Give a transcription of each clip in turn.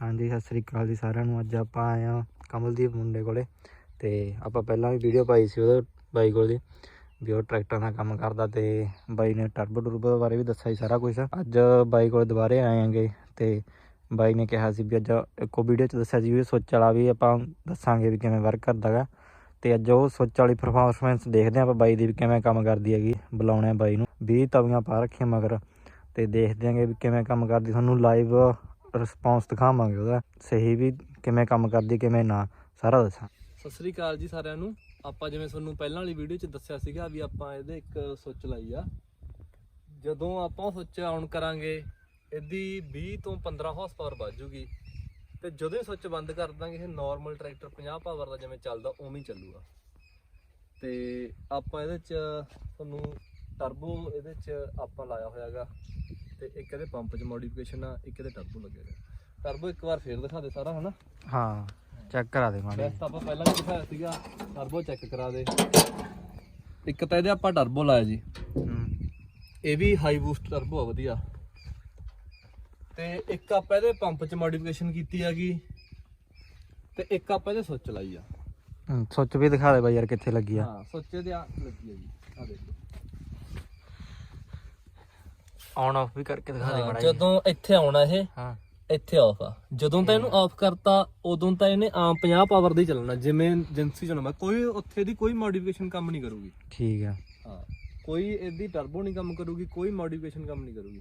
ਹਾਂਜੀ, ਸਤਿ ਸ੍ਰੀ ਅਕਾਲ ਜੀ ਸਾਰਿਆਂ ਨੂੰ। ਅੱਜ ਆਪਾਂ ਆਏ ਆ ਕਮਲਦੀਪ ਮੁੰਡੇ ਕੋਲੇ ਤੇ ਆਪਾਂ ਪਹਿਲਾਂ ਵੀ ਵੀਡੀਓ ਪਾਈ ਸੀ ਉਹਦੇ ਬਾਈ ਕੋਲ ਦੀ ਵੀ ਉਹ ਟਰੈਕਟਰ ਦਾ ਕੰਮ ਕਰਦਾ ਤੇ ਬਾਈ ਨੇ ਟਰਬੋ ਟਰਬੋ ਬਾਰੇ ਵੀ ਦੱਸਿਆ ਸੀ ਸਾਰਾ ਕੁਝ ਅੱਜ ਬਾਈ ਕੋਲ ਦੁਬਾਰੇ ਆਏ ਆਂਗੇ ਤੇ ਬਾਈ ਨੇ ਕਿਹਾ ਸੀ ਵੀ ਅੱਜ ਇੱਕੋ ਵੀਡੀਓ ਚ ਦੱਸਿਆ ਸੀ ਵੀ ਸੋਚ ਵਾਲਾ ਵੀ ਆਪਾਂ ਦੱਸਾਂਗੇ ਵੀ ਕਿਵੇਂ ਵਰਕ ਕਰਦਾਗਾ ਤੇ ਅੱਜ ਉਹ ਸੋਚ ਵਾਲੀ ਪਰਫਾਰਮੈਂਸ ਦੇਖਦੇ ਆਪਾਂ ਬਾਈ ਦੀ ਵੀ ਕਿਵੇਂ ਕੰਮ ਕਰਦੀ ਹੈਗੀ, ਬੁਲਾਉਣੇ ਆ ਬਾਈ ਨੂੰ। 20 ਤਵੀਆਂ ਪਾ ਰੱਖੀਆਂ ਮਗਰ ਤੇ ਦੇਖਦੇ ਆਂਗੇ ਵੀ ਕਿਵੇਂ ਕੰਮ ਕਰਦੀ। ਤੁਹਾਨੂੰ ਲਾਈਵ ਰਿਸਪੌਂਸ ਦਿਖਾਵਾਂਗੇ ਉਹਦਾ। ਸਹੀ ਵੀ ਕਿਵੇਂ ਕੰਮ ਕਰਦੀ ਕਿਵੇਂ ਨਾ, ਸਾਰਾ ਦੱਸਾਂ। ਸਤਿ ਸ੍ਰੀ ਅਕਾਲ ਜੀ ਸਾਰਿਆਂ ਨੂੰ। ਆਪਾਂ ਜਿਵੇਂ ਤੁਹਾਨੂੰ ਪਹਿਲਾਂ ਵਾਲੀ ਵੀਡੀਓ 'ਚ ਦੱਸਿਆ ਸੀਗਾ ਵੀ ਆਪਾਂ ਇਹਦੇ ਇੱਕ ਸੁੱਚ ਲਾਈ ਆ। ਜਦੋਂ ਆਪਾਂ ਸੁੱਚ ਆਨ ਕਰਾਂਗੇ, ਇਹਦੀ 20 ਤੋਂ 15 ਹਾਰਸ ਪਾਵਰ ਵੱਜੂਗੀ ਤੇ ਜਦੋਂ ਹੀ ਸੁੱਚ ਬੰਦ ਕਰ ਦਾਂਗੇ, ਇਹ ਨਾਰਮਲ ਟਰੈਕਟਰ 50 ਪਾਵਰ ਦਾ ਜਿਵੇਂ ਚੱਲਦਾ, ਉਵੇਂ ਹੀ ਚੱਲੂਗਾ। ਤੇ ਆਪਾਂ ਇਹਦੇ 'ਚ ਤੁਹਾਨੂੰ ਟਰਬੋ ਇਹਦੇ 'ਚ ਆਪਾਂ ਲਾਇਆ ਹੋਇਆਗਾ। ਤੇ ਇੱਕ ਇਹਦੇ ਪੰਪ 'ਚ ਮੋਡੀਫਿਕੇਸ਼ਨ ਆ ਇੱਕ ਇਹਦੇ ਟਰਬੋ ਲੱਗੇਗਾ ਟਰਬੋ ਇੱਕ ਵਾਰ ਫੇਰ ਦਿਖਾ ਦੇ ਸਾਰਾ ਹਨਾ? ਹਾਂ ਚੈੱਕ ਕਰਾ ਦੇ ਮਾੜੀ ਬੈਸਟ ਆਪਾਂ ਪਹਿਲਾਂ ਵੀ ਦਿਖਾਇਆ ਸੀਗਾ ਟਰਬੋ ਚੈੱਕ ਕਰਾ ਦੇ। ਇੱਕ ਤਾਂ ਇਹਦੇ ਆਪਾਂ ਟਰਬੋ ਲਾਇਆ ਜੀ। ਹੂੰ। ਇਹ ਵੀ ਹਾਈ ਬੂਸਟ ਟਰਬੋ ਆ ਵਧੀਆ। ਤੇ ਇੱਕ ਆਪਾਂ ਇਹਦੇ ਪੰਪ 'ਚ ਮੋਡੀਫਿਕੇਸ਼ਨ ਕੀਤੀ ਹੈਗੀ। ਤੇ ਇੱਕ ਆਪਾਂ ਇਹਦੇ ਸੁੱਚ ਲਾਈ ਆ। ਹੂੰ, ਸੁੱਚ ਵੀ ਦਿਖਾ ਦੇ ਬਾਈ ਯਾਰ ਕਿੱਥੇ ਲੱਗੀ ਆ। ਹਾਂ ਸੁੱਚ ਦੇ ਆ ਲੱਗੀ ਆ ਜੀ। ਆ ਦੇਖੋ। ਆਨ ਆਫ ਵੀ ਕਰਕੇ ਦਿਖਾ ਦੇ ਹਾਂ, ਮਾੜਾ ਜਦੋਂ ਇੱਥੇ ਆਉਣਾ ਇਹ ਹਾਂ। ਇੱਥੇ ਆਫ ਆ। ਜਦੋਂ ਤਾਂ ਇਹਨੂੰ ਆਫ ਕਰਤਾ ਉਦੋਂ ਤਾਂ ਇਹਨੇ ਆਮ 50 ਪਾਵਰ ਦੇ ਹੀ ਚੱਲਣਾ। ਜਿਵੇਂ ਏਜੰਸੀ ਚੋਂ ਕੋਈ ਉੱਥੇ ਦੀ ਕੋਈ ਮੋਡੀਫਿਕੇਸ਼ਨ ਕੰਮ ਨਹੀਂ ਕਰੂਗੀ। ਠੀਕ ਆ। ਹਾਂ ਕੋਈ ਇਹਦੀ ਟਰਬੋ ਨਹੀਂ ਕੰਮ ਕਰੂਗੀ ਕੋਈ ਮੋਡੀਫਿਕੇਸ਼ਨ ਕੰਮ ਨਹੀਂ ਕਰੂਗੀ।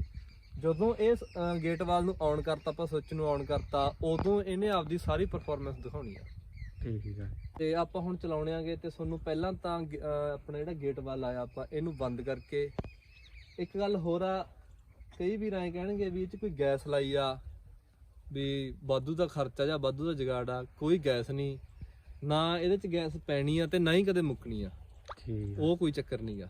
ਜਦੋਂ ਇਹ ਗੇਟ ਵਾਲ ਨੂੰ ਔਨ ਕਰਤਾ ਆਪਾਂ ਸੁੱਚ ਨੂੰ ਔਨ ਕਰਤਾ ਉਦੋਂ ਇਹਨੇ ਆਪਦੀ ਸਾਰੀ ਪਰਫਾਰਮੈਂਸ ਦਿਖਾਉਣੀ ਆ। ਠੀਕ ਆ। ਤੇ ਆਪਾਂ ਹੁਣ ਚਲਾਉਣੇ ਆਂਗੇ ਤੇ ਤੁਹਾਨੂੰ ਪਹਿਲਾਂ ਤਾਂ ਗ- ਅਹ ਆਪਣਾ ਜਿਹੜਾ ਗੇਟ ਵਾਲ ਆਇਆ ਆਪਾਂ ਇਹਨੂੰ ਬੰਦ ਕਰਕੇ। ਇੱਕ ਗੱਲ ਹੋਰ ਆ ਕਈ ਵੀਰ ਐਂ ਕਹਿਣਗੇ ਵੀ ਇਹ ਚ ਕੋਈ ਗੈਸ ਲਾਈ ਆ ਵੀ ਵਾਧੂ ਦਾ ਖਰਚਾ ਜਾਂ ਵਾਧੂ ਦਾ ਜੁਗਾੜ ਆ ਕੋਈ ਗੈਸ ਨਹੀਂ। ਨਾ ਇਹਦੇ ਚ ਗੈਸ ਪੈਣੀ ਆ ਤੇ ਨਾ ਹੀ ਕਦੇ ਮੁੱਕਣੀ ਆ। ਠੀਕ। ਆ ਉਹ ਕੋਈ ਚੱਕਰ ਨਹੀਂਗਾ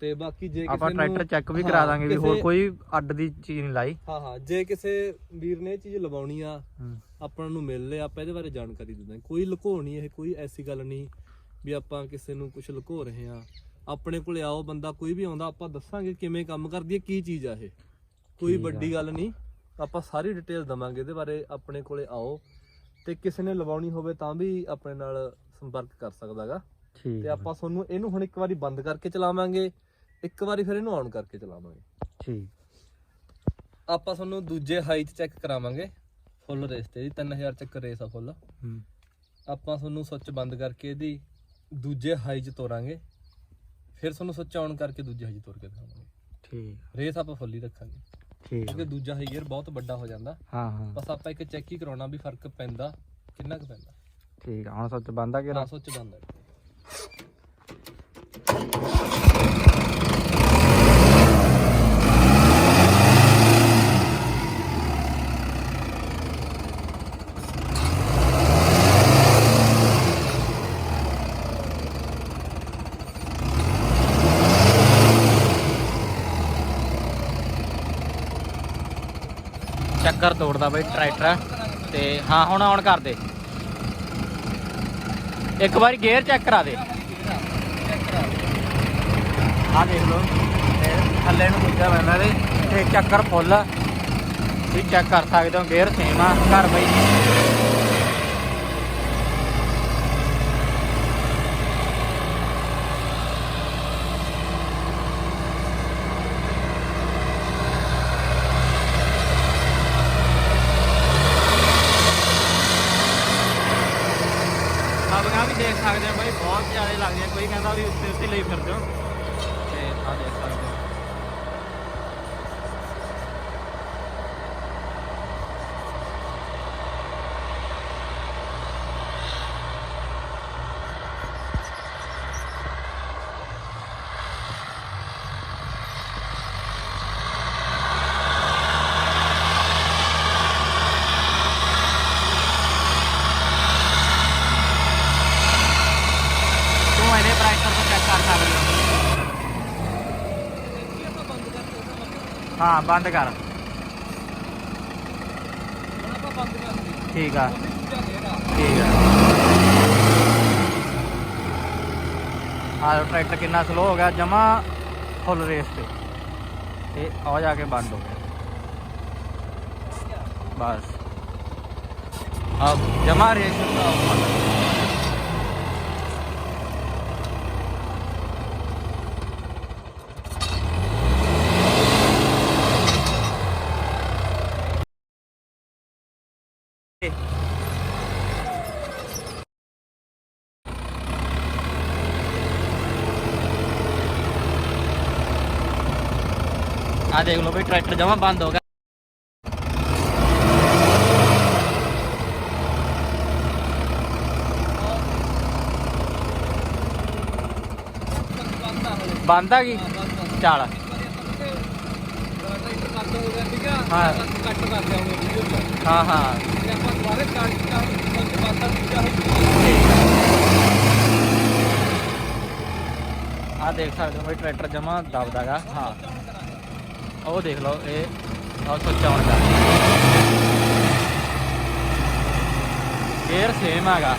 ਤੇ ਬਾਕੀ ਜੇ ਆਪਾਂ ਕਿਸੇ ਨੂੰ ਟਰੈਕਟਰ ਚੈੱਕ ਵੀ ਹਾਂ, ਕਰਾ ਦਾਂਗੇ ਵੀ ਹੋਰ ਕਿਸੇ- ਕੋਈ ਅੱਡ ਦੀ ਚੀਜ਼ ਨਹੀਂ ਲਾਈ। ਹਾਂ ਹਾਂ ਜੇ ਕਿਸੇ ਵੀਰ ਨੇ ਇਹ ਚੀਜ਼ ਲਵਾਉਣੀ ਆ ਹੂੰ। ਆਪਾਂ ਨੂੰ ਮਿਲ ਲਿਆ ਆਪਾਂ ਇਹਦੇ ਬਾਰੇ ਜਾਣਕਾਰੀ ਦੇ ਦਾਂਗੇ। ਕੋਈ ਲੁਕੋ ਨਹੀਂ ਇਹ ਕੋਈ ਐਸੀ ਗੱਲ ਨਹੀਂ ਵੀ ਆਪਾਂ ਕਿਸੇ ਨੂੰ ਕੁਝ ਲੁਕੋ ਰਹੇ ਆ। ਆਪਣੇ ਕੋਲੇ ਆਓ ਬੰਦਾ ਕੋਈ ਵੀ ਆਉਂਦਾ ਆਪਾਂ ਦੱਸਾਂਗੇ ਕਿਵੇਂ ਕੰਮ ਕਰਦੀ ਹੈ ਕੀ ਚੀਜ਼ ਆ ਇਹ। ਕੋਈ। ਵੱਡੀ ਗੱਲ ਨਹੀਂ ਆਪਾਂ ਸਾਰੀ ਡਿਟੇਲ ਦਵਾਂਗੇ ਇਹਦੇ ਬਾਰੇ ਆਪਣੇ ਕੋਲੇ ਆਓ ਤੇ ਕਿਸੇ ਨੇ ਲਵਾਉਣੀ ਹੋਵੇ ਤਾਂ ਵੀ ਆਪਣੇ ਨਾਲ ਸੰਪਰਕ ਕਰ ਸਕਦਾਗਾ। ਠੀਕ ਤੇ ਆਪਾਂ ਤੁਹਾਨੂੰ ਇਹਨੂੰ ਹੁਣ ਇੱਕ ਵਾਰੀ ਬੰਦ ਕਰਕੇ ਚਲਾਵਾਂਗੇ ਇੱਕ ਵਾਰੀ ਫਿਰ ਇਹਨੂੰ ਆਨ ਕਰਕੇ ਚਲਾਵਾਂਗੇ। ਠੀਕ। ਆਪਾਂ ਤੁਹਾਨੂੰ ਦੂਜੇ ਹਾਈ ਚ ਚੈੱਕ ਕਰਾਵਾਂਗੇ ਫੁੱਲ ਰੇਸ ਤੇ ਜੀ 3000 ਚੱਕਰ ਰੇਸ ਆ ਫੁੱਲ ਹੂੰ। ਆਪਾਂ ਤੁਹਾਨੂੰ ਸੁੱਚ ਬੰਦ ਕਰਕੇ ਇਹਦੀ ਦੂਜੇ ਹਾਈ ਚ ਤੋਰਾਂਗੇ। ਫਿਰ ਤੁਹਾਨੂੰ ਸੁੱਚ ਆਨ ਕਰਕੇ ਦੂਜੇ ਹਾਈ ਤੋਰ ਕੇ ਦਿਖਾਵਾਂਗੇ। ਠੀਕ। ਰੇਸ ਆਪਾਂ ਫੁੱਲ ਰੱਖਾਂਗੇ। ਠੀਕ ਕਿਉਂਕਿ। ਦੂਜਾ ਹਾਈ ਗੇਅਰ ਬਹੁਤ ਵੱਡਾ ਹੋ ਜਾਂਦਾ। ਹਾਂ ਹਾਂ। ਬਸ ਆਪਾਂ ਇੱਕ ਚੈੱਕ ਹੀ ਕਰਾਉਣਾ ਵੀ ਫ਼ਰਕ ਪੈਂਦਾ ਕਿੰਨਾ ਕੁ ਪੈਂਦਾ। ਠੀਕ ਆ ਹੁਣ ਸੁੱਚ ਬੰਦ ਕਿ ਨਾ? ਸੁੱਚ ਬੰਦ। ਹੈ ਚੱਕਰ ਤੋੜਦਾ ਬਈ ਟਰੈਕਟਰ। ਤੇ ਹਾਂ, ਹੁਣ ਆਨ ਕਰ ਦੇ। ਇੱਕ ਵਾਰੀ ਗੇਅਰ ਚੈੱਕ ਕਰਾ ਦੇ। ਆ ਦੇਖ ਲਓ। ਥੱਲੇ ਨੂੰ ਦੂਜਾ ਬੰਦਾ ਤੇ ਚੱਕਰ ਫੁੱਲ। ਵੀ ਚੈੱਕ ਕਰ ਸਕਦੇ ਹੋ, ਗੇਅਰ ਸੇਮ ਆ। ਘਰ ਬਈ ਸਭੀਆਂ ਵੀ ਦੇਖ ਸਕਦੇ ਹੋ ਬਾਈ, ਬਹੁਤ ਪਿਆਰੇ ਲੱਗਦੇ ਆ। ਕੋਈ ਕਹਿੰਦਾ ਵੀ ਉੱਤੇ ਉੱਤੇ ਲਈ ਫਿਰਦੇ ਹੋ। ਤੇ ਆ ਦੇਖ ਸਕਦੇ ਹੋ ਤੂੰ ਇਹਦੇ ਪ੍ਰਾਈਸਰ ਤੋਂ ਚੈੱਕ ਕਰ ਸਕਦੇ ਹੋ ਆਪਾਂ ਬੰਦ ਕਰਕੇ ਦਿਖਾਵਾਂਗੇ। ਹਾਂ ਬੰਦ ਕਰ ਹੁਣ ਆਪਾਂ ਬੰਦ ਕਰਦੇ ਠੀਕ ਆ ਦੂਜਾ ਗੇਅਰ ਆ ਠੀਕ ਆ ਆਹ ਟਰੈਕਟਰ ਕਿੰਨਾ ਸਲੋ ਹੋ ਗਿਆ ਜਮਾ ਫੁੱਲ ਰੇਸ ਤੇ ਤੇ ਆ ਆ ਦੇਖ ਲਓ ਬਈ ਟਰੈਕਟਰ ਜਮਾ ਬੰਦ ਹੋ ਗਿਆ। ਬੰਦ ਆ ਗਈ? ਚੱਲ ਹਾਂ। ਕੱਟ ਕਰ ਦਿਆਂਗੇ ਵੀਡੀਓ ਚ ਹਾਂ ਹਾਂ। ਤੇ ਆਪਾਂ ਦੁਬਾਰੇ ਕੱਟ ਕਰ ਬੰਦ ਕਰਤਾ ਦੂਜਾ ਆ ਦੇਖ ਸਕਦੇ ਹੋ ਬਈ ਟਰੈਕਟਰ ਜਮਾ ਦਬਦਾਗਾ ਹਾਂ। ਉਹ ਦੇਖ ਲਓ ਇਹ ਆ ਸੁੱਚ ਆਉਣ ਦਾ ਗੇਅਰ ਸੇਮ ਹੈਗਾ।